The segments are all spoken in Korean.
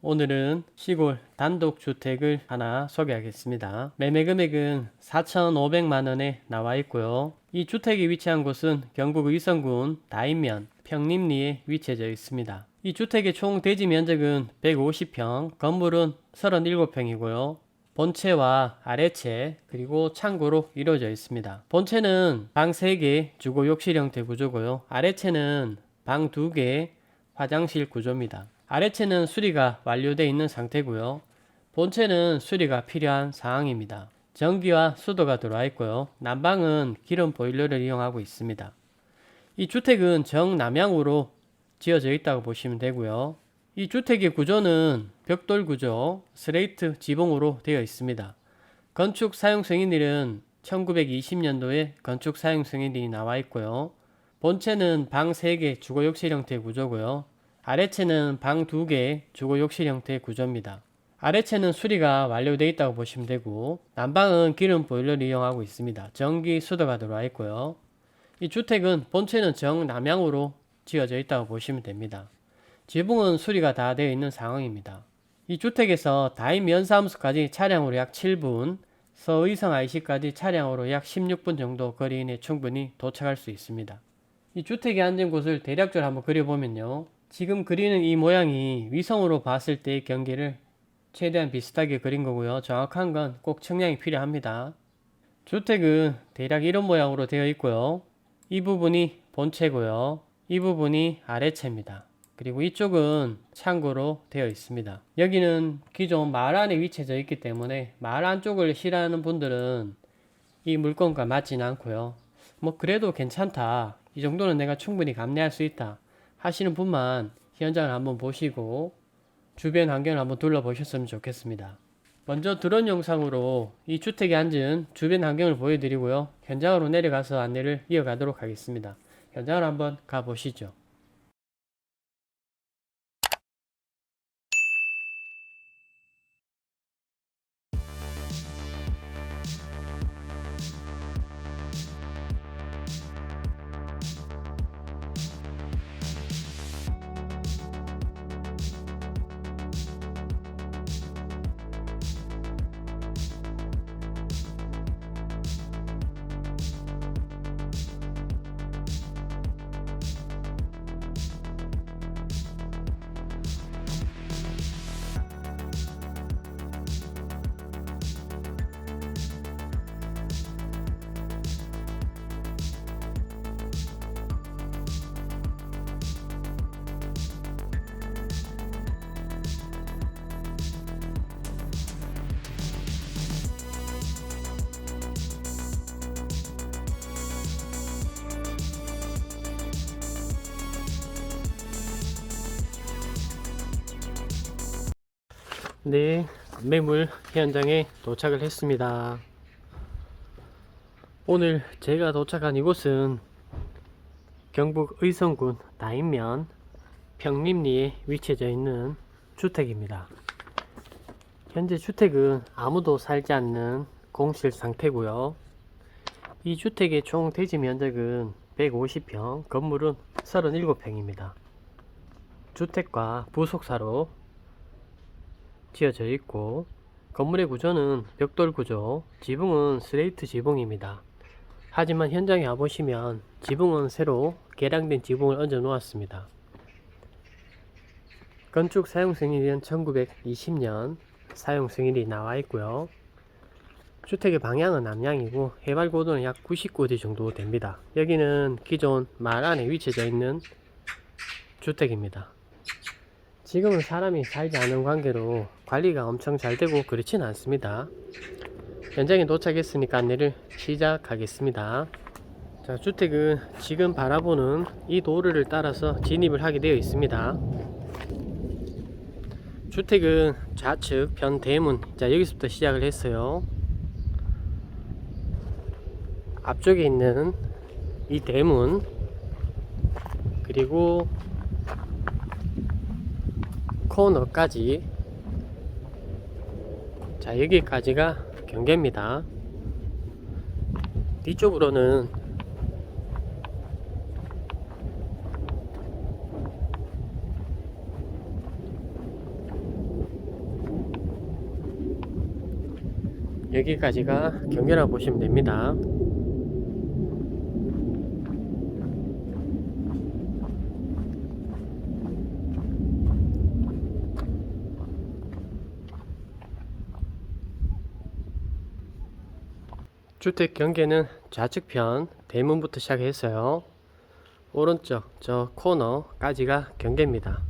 오늘은 시골 단독주택을 하나 소개하겠습니다. 매매 금액은 4,500만원에 나와 있고요. 이 주택이 위치한 곳은 경북 의성군 다인면 평림리에 위치해져 있습니다. 이 주택의 총 대지 면적은 150평, 건물은 37평이고요. 본체와 아래채 그리고 창고로 이루어져 있습니다. 본체는 방 3개 주거 욕실 형태 구조고요. 아래채는 방 2개 화장실 구조입니다. 아래채는 수리가 완료되어 있는 상태고요. 본체는 수리가 필요한 상황입니다. 전기와 수도가 들어와 있고요. 난방은 기름 보일러를 이용하고 있습니다. 이 주택은 정남향으로 지어져 있다고 보시면 되고요. 이 주택의 구조는 벽돌 구조, 스레이트 지붕으로 되어 있습니다. 건축 사용 승인일은 1920년도에 건축 사용 승인이 나와 있고요. 본체는 방 3개 주거 욕실 형태 구조고요. 아래채는 방 2개 주거 욕실 형태 구조입니다. 아래채는 수리가 완료되어 있다고 보시면 되고 난방은 기름 보일러를 이용하고 있습니다. 전기 수도가 들어와 있고요. 이 주택은 본체는 정남향으로 지어져 있다고 보시면 됩니다. 지붕은 수리가 다 되어 있는 상황입니다. 이 주택에서 다임 면사무소까지 차량으로 약 7분, 서의성 IC까지 차량으로 약 16분 정도 거리 이내 충분히 도착할 수 있습니다. 이 주택이 앉은 곳을 대략적으로 한번 그려보면요. 지금 그리는 이 모양이 위성으로 봤을 때의 경계를 최대한 비슷하게 그린 거고요. 정확한 건꼭 측량이 필요합니다. 주택은 대략 이런 모양으로 되어 있고요. 이 부분이 본체고요. 이 부분이 아래체입니다. 그리고 이쪽은 창고로 되어 있습니다. 여기는 기존 마을 안에 위치해져 있기 때문에 마을 안쪽을 싫어하는 분들은 이 물건과 맞지는 않고요. 뭐 그래도 괜찮다. 이 정도는 내가 충분히 감내할 수 있다. 하시는 분만 현장을 한번 보시고 주변 환경을 한번 둘러보셨으면 좋겠습니다. 먼저 드론 영상으로 이 주택에 앉은 주변 환경을 보여드리고요. 현장으로 내려가서 안내를 이어가도록 하겠습니다. 현장을 한번 가보시죠. 네, 매물 현장에 도착을 했습니다. 오늘 제가 도착한 이곳은 경북 의성군 다인면 평림리에 위치해져 있는 주택입니다. 현재 주택은 아무도 살지 않는 공실 상태고요. 이 주택의 총 대지 면적은 150평, 건물은 37평입니다. 주택과 부속사로 지어져 있고 건물의 구조는 벽돌 구조, 지붕은 스레이트 지붕입니다. 하지만 현장에 와보시면 지붕은 새로 개량된 지붕을 얹어 놓았습니다. 건축 사용 승인일은 1920년 사용 승인이 나와 있고요. 주택의 방향은 남향이고 해발 고도는 약 99도 정도 됩니다. 여기는 기존 말 안에 위치해 있는 주택입니다. 지금은 사람이 살지 않는 관계로 관리가 엄청 잘 되고 그렇진 않습니다. 현장에 도착했으니까 안내를 시작하겠습니다. 자, 주택은 지금 바라보는 이 도로를 따라서 진입을 하게 되어 있습니다. 주택은 좌측 편 대문, 자, 여기서부터 시작을 했어요. 앞쪽에 있는 이 대문, 그리고 코너까지. 자 여기까지가 경계입니다. 뒤쪽으로는 여기까지가 경계라고 보시면 됩니다. 주택 경계는 좌측편 대문부터 시작했어요. 오른쪽 저 코너까지가 경계입니다.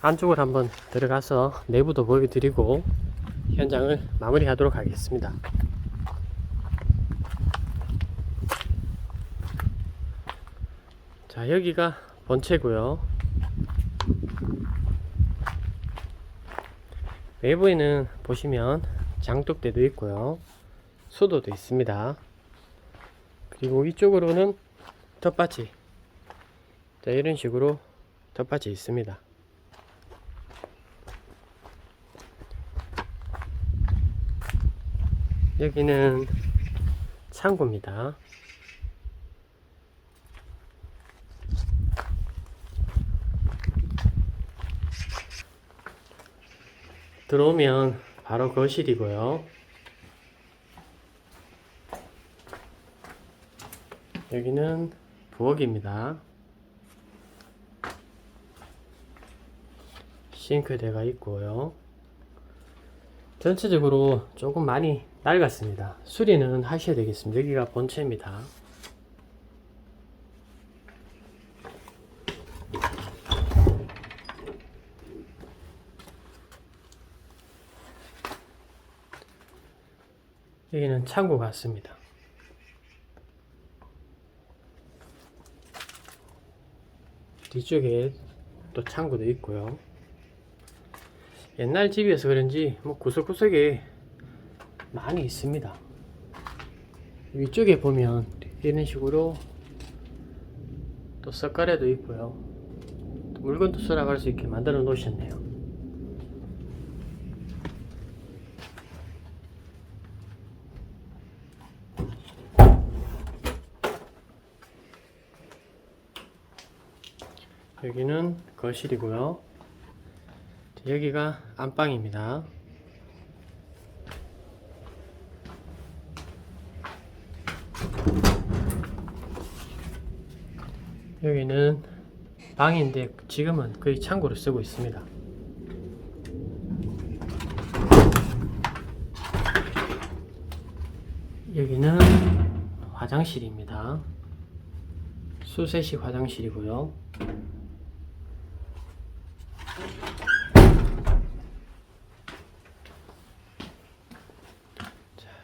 안쪽으로 한번 들어가서 내부도 보여드리고 현장을 마무리하도록 하겠습니다. 자 여기가 본체고요. 외부에는 보시면 장독대도 있고요. 수도도 있습니다. 그리고 이쪽으로는 텃밭이 자 이런 식으로 텃밭이 있습니다. 여기는 창고입니다. 들어오면 바로 거실이고요. 여기는 부엌입니다. 싱크대가 있고요. 전체적으로 조금 많이 낡았습니다. 수리는 하셔야 되겠습니다. 여기가 본체입니다. 여기는 창고 같습니다. 뒤쪽에 또 창고도 있고요. 옛날 집이어서 그런지 뭐 구석구석에 많이 있습니다. 위쪽에 보면 이런 식으로 또 석가래도 있고요. 또 물건도 수락할 수 있게 만들어 놓으셨네요. 여기는 거실이고요. 여기가 안방입니다. 여기는 방인데 지금은 거의 창고로 쓰고 있습니다. 여기는 화장실입니다. 수세식 화장실이고요.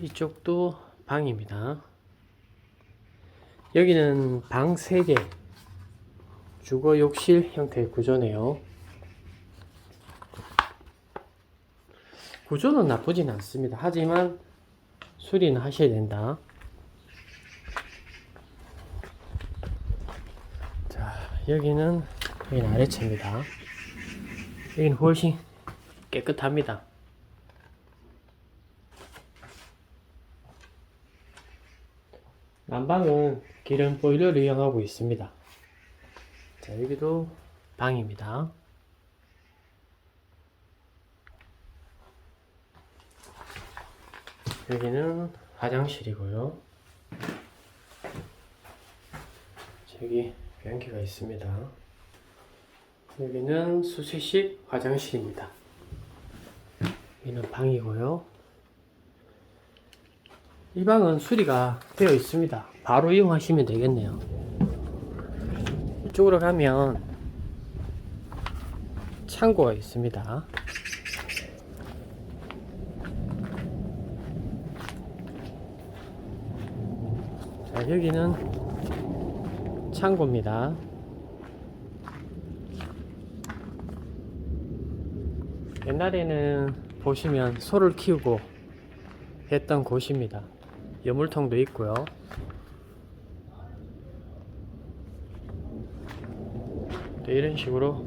이쪽도 방입니다. 여기는 방 3개, 주거 욕실 형태의 구조네요. 구조는 나쁘진 않습니다. 하지만 수리는 하셔야 된다. 자, 여기는 여기는 아래층입니다. 여기는 훨씬 깨끗합니다. 난방은 기름 보일러를 이용하고 있습니다. 자, 여기도 방입니다. 여기는 화장실이고요. 저기 변기가 있습니다. 여기는 수세식 화장실입니다. 여기는 방이고요. 이 방은 수리가 되어 있습니다. 바로 이용하시면 되겠네요. 이쪽으로 가면 창고가 있습니다. 자, 여기는 창고입니다. 옛날에는 보시면 소를 키우고 했던 곳입니다. 여물통도 있고요. 네, 이런 식으로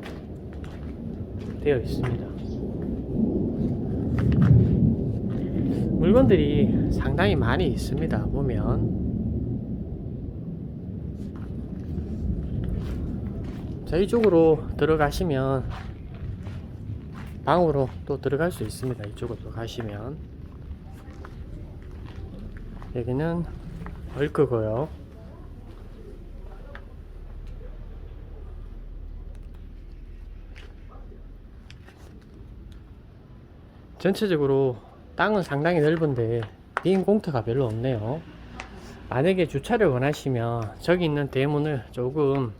되어 있습니다. 물건들이 상당히 많이 있습니다. 보면 자 이쪽으로 들어가시면 방으로 또 들어갈 수 있습니다. 이쪽으로 가시면 여기는 얼크고요. 전체적으로 땅은 상당히 넓은데 빈 공터가 별로 없네요. 만약에 주차를 원하시면 저기 있는 대문을 조금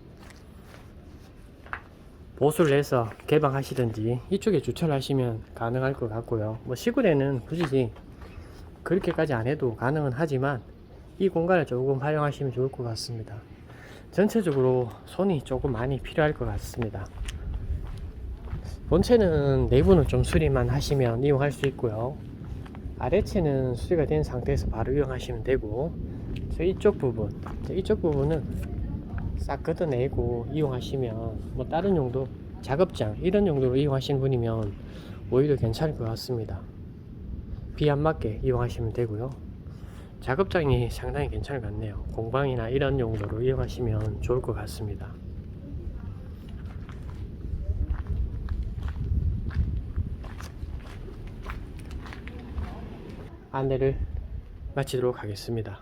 보수를 해서 개방하시든지 이쪽에 주차를 하시면 가능할 것 같고요. 뭐 시골에는 굳이 그렇게까지 안 해도 가능은 하지만 이 공간을 조금 활용하시면 좋을 것 같습니다. 전체적으로 손이 조금 많이 필요할 것 같습니다. 본체는 내부는 좀 수리만 하시면 이용할 수 있고요. 아래체는 수리가 된 상태에서 바로 이용하시면 되고 저 이쪽 부분, 저 이쪽 부분은 싹 걷어내고 이용하시면 뭐 다른 용도, 작업장 이런 용도로 이용하시는 분이면 오히려 괜찮을 것 같습니다. 비안 맞게 이용하시면 되고요. 작업장이 상당히 괜찮을 것 같네요. 공방이나 이런 용도로 이용하시면 좋을 것 같습니다. 안내를 마치도록 하겠습니다.